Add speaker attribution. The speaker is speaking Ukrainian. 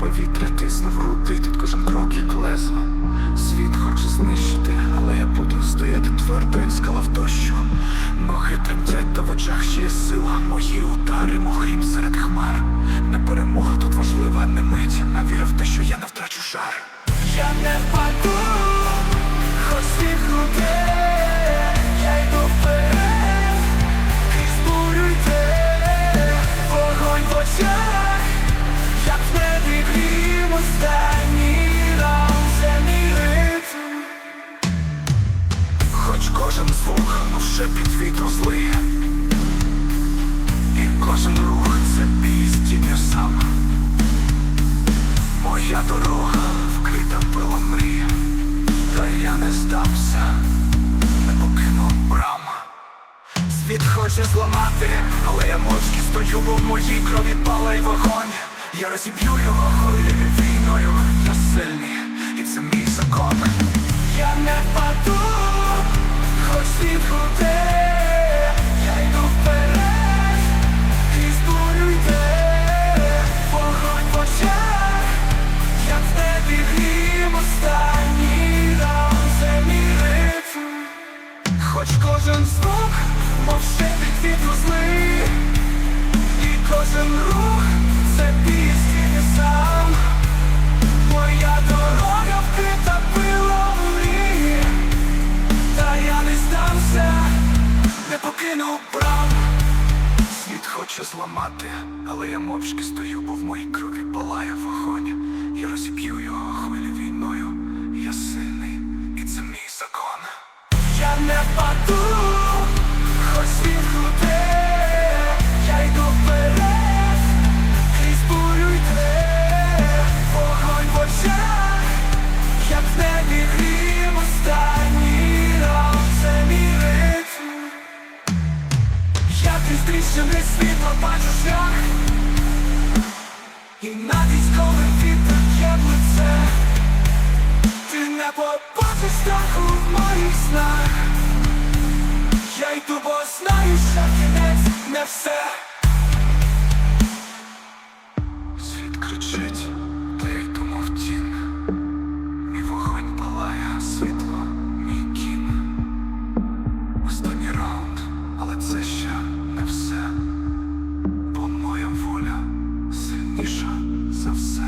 Speaker 1: повітря тисне в груди Тут кожен крок і колесо Світ хоче знищити, але я буду стояти твердо, як скала в дощу. Ноги тремтять, та в очах ще є сила. Мої удари, мухим серед хмар. Не перемога тут важлива, не мить. Навіра в те, що кожен звук, ну під вітру злий І кожен рух це бій сам. Моя дорога вкрита пилом мрій. Та я не здамся, не покину брам. Світ хоче зламати, але я мовчки стою, бо в моїй крові палає вогонь. Я розіб'ю його хвилею війною. Я сильний, і це мій закон. Я не впаду, хоч світ Я йду вперед, і бурю йде Вогонь як в небі грім останній раунд Хоч кожен звук, не покину Світ хоче зламати, але я мовчки стою, бо в моїй крові палає вогонь. Я розіб'ю його хвилі війною, я сильний, і це мій закон. Я не впаду, хоч світ гуде, Тріщини світла бачу шлях, і навіть коли вітер є в лице. Ти не побачиш страху в моїх снах. Я йду, бо знаю, що кінець не все. Світ кричить, та я йду мов тінь Мій вогонь палає, світло, мій кін. Останній раунд, сильніша за все